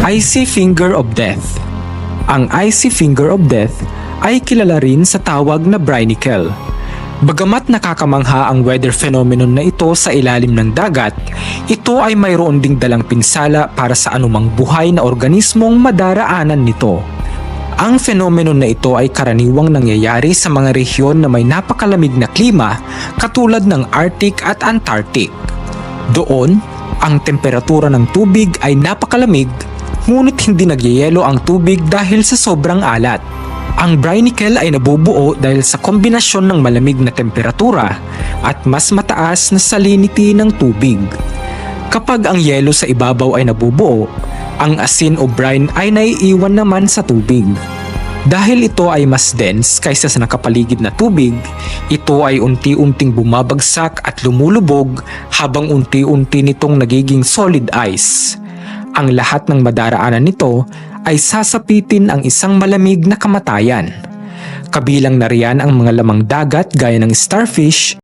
Icy Finger of Death Ang Icy Finger of Death ay kilala rin sa tawag na Brinicle. Bagamat nakakamangha ang weather phenomenon na ito sa ilalim ng dagat, ito ay mayroon ding dalang pinsala para sa anumang buhay na organismong madaraanan nito. Ang phenomenon na ito ay karaniwang nangyayari sa mga rehiyon na may napakalamig na klima katulad ng Arctic at Antarctic. Doon, ang temperatura ng tubig ay napakalamig ngunit hindi nagyayelo ang tubig dahil sa sobrang alat. Ang brinicle ay nabubuo dahil sa kombinasyon ng malamig na temperatura at mas mataas na salinity ng tubig. Kapag ang yelo sa ibabaw ay nabubuo, ang asin o brine ay naiiwan naman sa tubig. Dahil ito ay mas dense kaysa sa nakapaligid na tubig, ito ay unti-unting bumabagsak at lumulubog habang unti-unti nitong nagiging solid ice. Ang lahat ng madaraanan nito ay sasapitin ang isang malamig na kamatayan. Kabilang na riyan ang mga lamang dagat gaya ng starfish